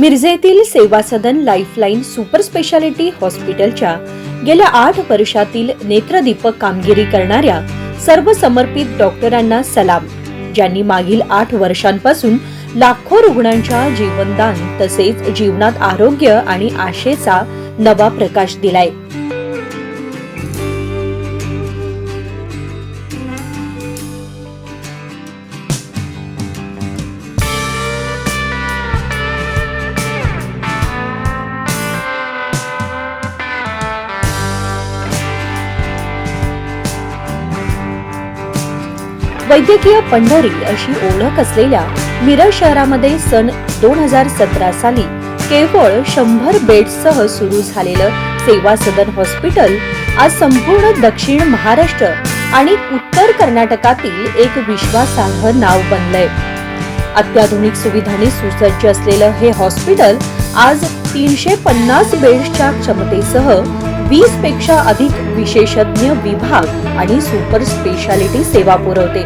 मिरजेतील सेवा Sadan lifeline super speciality हॉस्पिटलच्या गेल्या आठ वर्षातील नेत्रदीपक कामगिरी करणाऱ्या सर्व समर्पित डॉक्टरांना सलाम ज्यांनी मागील आठ वर्षांपासून लाखो रुग्णांच्या जीवनदान तसेच जीवनात आरोग्य आणि आशेचा नवा प्रकाश दिलाय. वैद्यकीय पंढरी अशी ओळख असलेल्या मिरज शहरामध्ये सन दोन हजार सतरा साली केवळ शंभर बेड्ससह सुरू झालेलं सेवा सदन हॉस्पिटल आज संपूर्ण दक्षिण महाराष्ट्र आणि उत्तर कर्नाटकातील एक विश्वासार्ह नाव बनलंय. अत्याधुनिक सुविधांनी सुसज्ज असलेलं हे हॉस्पिटल आज तीनशे पन्नास बेड्सच्या क्षमतेसह वीसपेक्षा अधिक विशेषज्ञ विभाग आणि सुपर स्पेशालिटी सेवा पुरवते.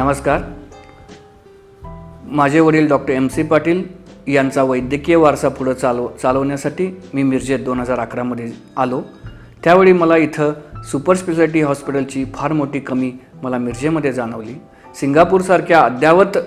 नमस्कार. माझे वडील डॉक्टर एम सी पाटील यांचा वैद्यकीय वारसा पुढं चालव चालवण्यासाठी मी मिरजेत दोन हजार अकरामध्ये आलो. त्यावेळी मला इथं सुपर स्पेशालिटी हॉस्पिटलची फार मोठी कमी मला मिरजेमध्ये जाणवली. सिंगापूरसारख्या अद्यावत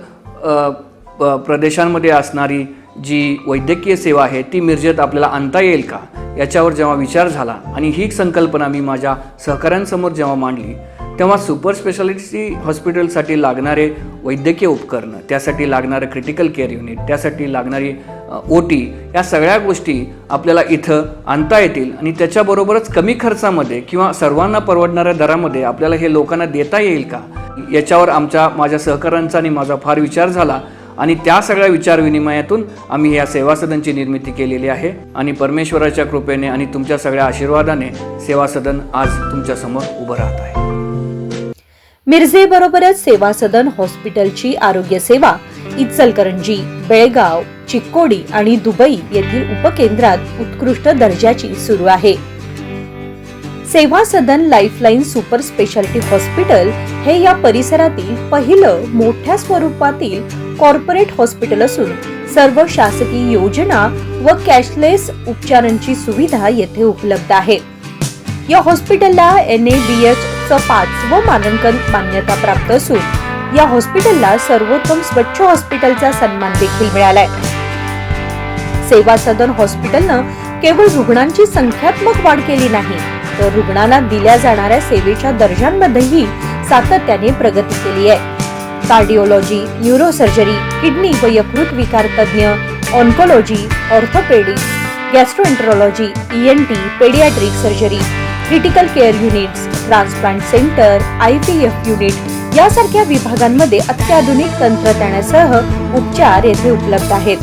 प्रदेशांमध्ये असणारी जी वैद्यकीय सेवा आहे ती मिरजेत आपल्याला आणता येईल का? याच्यावर जेव्हा विचार झाला आणि ही संकल्पना मी माझ्या सहकाऱ्यांसमोर जेव्हा मांडली तेव्हा सुपर स्पेशालिटी हॉस्पिटलसाठी लागणारे वैद्यकीय उपकरणं त्यासाठी लागणारं क्रिटिकल केअर युनिट त्यासाठी लागणारी ओ टी या सगळ्या गोष्टी आपल्याला इथं आणता येतील आणि त्याच्याबरोबरच कमी खर्चामध्ये किंवा सर्वांना परवडणाऱ्या दरामध्ये आपल्याला हे लोकांना देता येईल का? याच्यावर आमच्या माझ्या सहकाऱ्यांचा आणि माझा फार विचार झाला आणि त्या सगळ्या विचार विनिमयातून आम्ही या सेवा सदनची निर्मिती केलेली आहे. आणि परमेश्वराच्या कृपेने आणि तुमच्या सगळ्या आशीर्वादाने सेवा सदन आज तुमच्यासमोर उभं राहत आहे. मिरजेबरोबरच सेवा सदन हॉस्पिटलची आरोग्य सेवा इचलकरंजी बेळगाव चिक्कोडी आणि दुबई येथील उपकेंद्रात उत्कृष्ट दर्जाची सुरू आहे. Seva Sadan lifeline super speciality hospital हे या परिसरातील पहिलं मोठ्या स्वरूपातील कॉर्पोरेट हॉस्पिटल असून सर्व शासकीय योजना व कॅशलेस उपचारांची सुविधा येथे उपलब्ध आहे. या हॉस्पिटलला एन ए बी एच पाच पाचवं मानांकन मान्यता प्राप्त असून या हॉस्पिटलला सर्वोत्तम स्वच्छ हॉस्पिटलचा सन्मान देखील मिळालाय. सेवा सदन हॉस्पिटलनं केवळ रुग्णांची संख्यात्मक वाढ केली नाही तर रुग्णांना दिल्या जाणाऱ्या सेवेच्या दर्जांमध्येही सातत्याने प्रगती केली आहे. कार्डिओलॉजी न्यूरोसर्जरी किडनी व यकृत विकार तज्ज्ञ oncology orthopaedic N T paediatric surgery critical care units transplant centre I P F unit यासारख्या विभागांमध्ये अत्याधुनिक तंत्रज्ञानासह उपचार येथे उपलब्ध आहेत.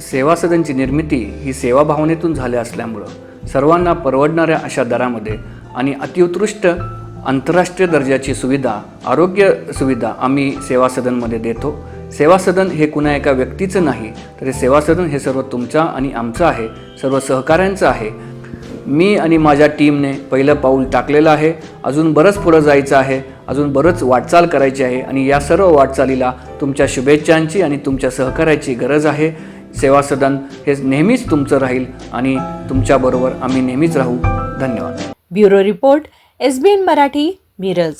सेवा सदनची निर्मिती ही सेवा भावनेतून झाली असल्यामुळं सर्वांना परवडणाऱ्या अशा दरामध्ये आणि अतिउत्कृष्ट आंतरराष्ट्रीय दर्जाची सुविधा आरोग्य सुविधा आम्ही सेवा सदनमध्ये देतो. सेवा सदन हे कुणा एका व्यक्तीचं नाही तर हे सेवा सदन हे सर्व तुमचं आणि आमचं आहे सर्व सहकाऱ्यांचं आहे मी आणि माझ्या टीमने पहिलं पाऊल टाकलेलं आहे. अजून बरंच पुढं जायचं आहे. अजून बरंच वाटचाल करायची आहे आणि या सर्व वाटचालीला तुमच्या शुभेच्छांची आणि तुमच्या सहकार्याची गरज आहे. सेवा सदन हे नेहमीच तुमचं राहील आणि तुमच्याबरोबर आम्ही नेहमीच राहू. धन्यवाद. Bureau report S B N Marathi Miraj.